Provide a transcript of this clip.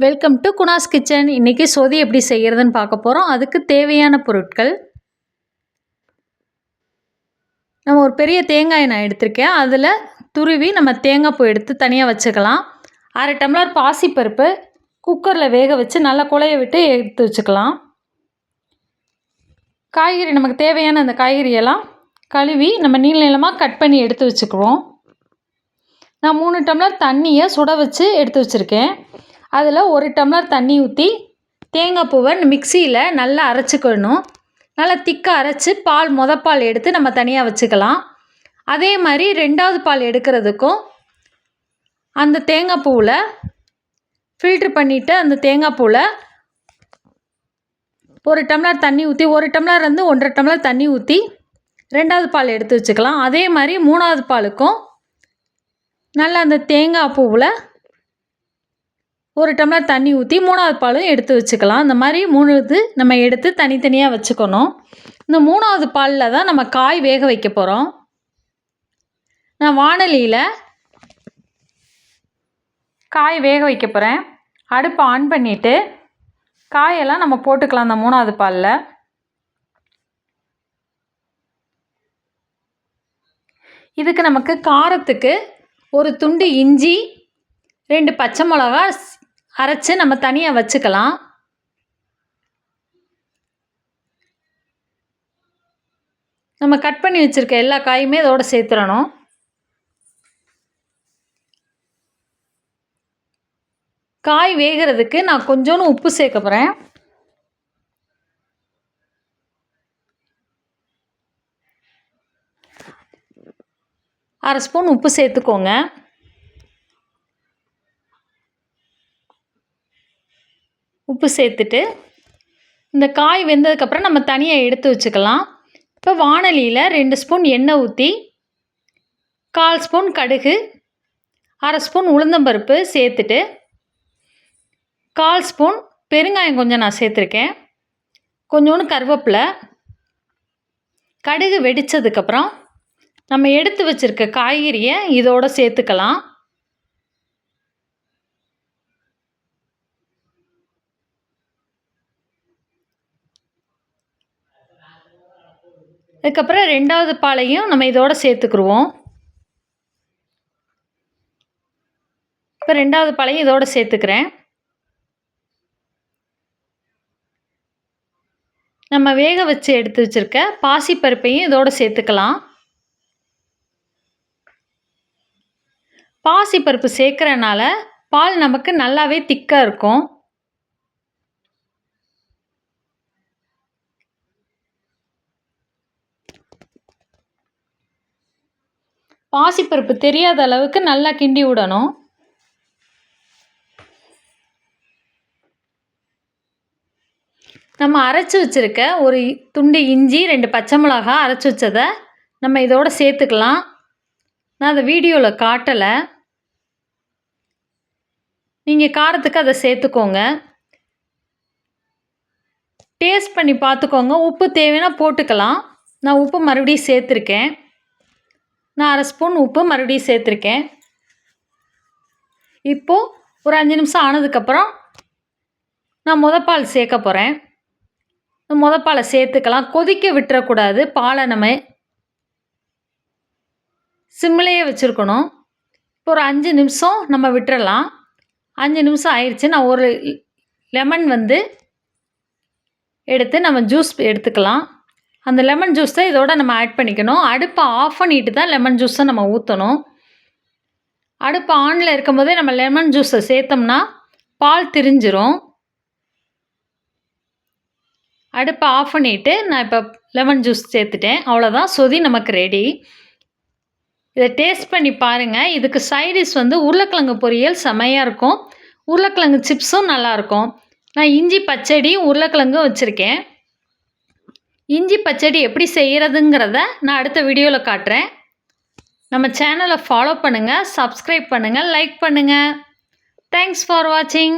Welcome to குணாஸ் kitchen இன்றைக்கி சொதி எப்படி செய்கிறதுன்னு பார்க்க போகிறோம் அதுக்கு தேவையான பொருட்கள். நம்ம ஒரு பெரிய தேங்காய் நான் எடுத்திருக்கேன். அதில் துருவி நம்ம தேங்காய் பூ எடுத்து தனியாக வச்சுக்கலாம். அரை டம்ளர் பாசிப்பருப்பு குக்கரில் வேக வச்சு நல்லா குழைய விட்டு எடுத்து வச்சுக்கலாம். காய்கறி நமக்கு தேவையான அந்த காய்கறியெல்லாம் கழுவி நம்ம நீள நீளமாக கட் பண்ணி எடுத்து வச்சுக்குவோம். நான் மூணு டம்ளர் தண்ணியை சுட வச்சு எடுத்து வச்சுருக்கேன். அதில் ஒரு டம்ளர் தண்ணி ஊற்றி தேங்காய் பூவை மிக்சியில் நல்லா அரைச்சிக்கணும். நல்லா திக்காக அரைச்சி பால் மொதப்பால் எடுத்து நம்ம தனியாக வச்சுக்கலாம். அதே மாதிரி ரெண்டாவது பால் எடுக்கிறதுக்கும் அந்த தேங்காய் பூவில் ஃபில்ட்ரு பண்ணிவிட்டு அந்த தேங்காய் பூவில் ஒரு டம்ளர் தண்ணி ஊற்றி ஒரு டம்ளர் வந்து ஒன்றரை டம்ளர் தண்ணி ஊற்றி ரெண்டாவது பால் எடுத்து வச்சுக்கலாம். அதே மாதிரி மூணாவது பாலுக்கும் நல்லா அந்த தேங்காய் பூவில் ஒரு டம்ளர் தண்ணி ஊற்றி மூணாவது பாலும் எடுத்து வச்சுக்கலாம். இந்த மாதிரி மூணு இது நம்ம எடுத்து தனித்தனியாக வச்சுக்கணும். இந்த மூணாவது பாலில் தான் நம்ம காய் வேக வைக்க போகிறோம் நான் வானலியில் காய் வேக வைக்க போகிறேன் அடுப்பை ஆன் பண்ணிவிட்டு காயெல்லாம் நம்ம போட்டுக்கலாம் அந்த மூணாவது பாலில். இதுக்கு நமக்கு காரத்துக்கு ஒரு துண்டு இஞ்சி ரெண்டு பச்சை மிளகா அரைச்சி நம்ம தனியாக வச்சுக்கலாம். நம்ம கட் பண்ணி வச்சுருக்க எல்லா காயுமே இதோடு சேர்த்துடணும். காய் வேகிறதுக்கு நான் கொஞ்சோன்னு உப்பு சேர்க்க போகிறேன் அரை ஸ்பூன் உப்பு சேர்த்துக்கோங்க. உப்பு சேர்த்துட்டு இந்த காய் வெந்ததுக்கப்புறம் நம்ம தனியாக எடுத்து வச்சுக்கலாம். இப்போ வானலியில் ரெண்டு ஸ்பூன் எண்ணெய் ஊற்றி கால் ஸ்பூன் கடுகு அரை ஸ்பூன் உளுந்தம்பருப்பு சேர்த்துட்டு கால் ஸ்பூன் பெருங்காயம் கொஞ்சம் நான் சேர்த்துருக்கேன். கொஞ்சோண்டு கருவேப்பிலை கடுகு வெடித்ததுக்கப்புறம் நம்ம எடுத்து வச்சுருக்க காய்கறியை இதோடு சேர்த்துக்கலாம். இதுக்கப்புறம் ரெண்டாவது பாலையும் நம்ம இதோடு சேர்த்துக்குருவோம். இப்போ ரெண்டாவது பாலையும் இதோட சேர்த்துக்கிறேன். நம்ம வேக வச்சு எடுத்து வச்சுருக்க பாசிப்பருப்பையும் இதோட சேர்த்துக்கலாம். பாசிப்பருப்பு சேர்க்குறனால பால் நமக்கு நல்லாவே திக்காக இருக்கும். பாசிப்பருப்பு தெரியாத அளவுக்கு நல்லா கிண்டி விடணும். நம்ம அரைச்சி வச்சுருக்க ஒரு துண்டு இஞ்சி ரெண்டு பச்சை மிளகா அரைச்சி வச்சதை நம்ம இதோட சேர்த்துக்கலாம். நான் அதை வீடியோவில் காட்டலை. நீங்கள் காரத்துக்கு அதை சேர்த்துக்கோங்க. டேஸ்ட் பண்ணி பார்த்துக்கோங்க. உப்பு தேவைன்னா போட்டுக்கலாம். நான் உப்பு மறுபடியும் சேர்த்துருக்கேன். நான் அரை ஸ்பூன் உப்பு மறுபடியும் சேர்த்துருக்கேன். இப்போது ஒரு அஞ்சு நிமிஷம் ஆனதுக்கப்புறம் நான் முதப்பால் சேர்க்க போகிறேன் முதப்பாலை சேர்த்துக்கலாம். கொதிக்க விட்டுறக்கூடாது. பாலை நம்ம சிம்மிலேயே வச்சுருக்கணும். இப்போ ஒரு அஞ்சு நிமிஷம் நம்ம விட்டுறலாம். அஞ்சு நிமிஷம் ஆயிடுச்சு நான் ஒரு லெமன் வந்து எடுத்து நம்ம ஜூஸ் எடுத்துக்கலாம். அந்த லெமன் ஜூஸை இதோட நம்ம ஆட் பண்ணிக்கணும். அடுப்பை ஆஃப் பண்ணிட்டு தான் லெமன் ஜூஸை நம்ம ஊற்றணும் அடுப்பு ஆனில் இருக்கும் போதே நம்ம லெமன் ஜூஸை சேர்த்தோம்னா பால் திரிஞ்சிரும். அடுப்பை ஆஃப் பண்ணிவிட்டு நான் இப்போ லெமன் ஜூஸ் சேர்த்துட்டேன். அவ்வளோதான் சொதி நமக்கு ரெடி இதை டேஸ்ட் பண்ணி பாருங்கள் இதுக்கு சைடிஷ் வந்து உருளைக்கிழங்கு பொரியல் செமையாக இருக்கும். உருளைக்கிழங்கு சிப்ஸும் நல்லாயிருக்கும் நான் இஞ்சி பச்சடி உருளைக்கிழங்கும் வச்சுருக்கேன். இஞ்சி பச்சடி எப்படி செய்கிறதுங்கிறத நான் அடுத்த வீடியோவில் காட்டுறேன். நம்ம சேனலை ஃபாலோ பண்ணுங்கள் சப்ஸ்கிரைப் பண்ணுங்கள் லைக் பண்ணுங்கள் தேங்க்ஸ் ஃபார் வாட்சிங்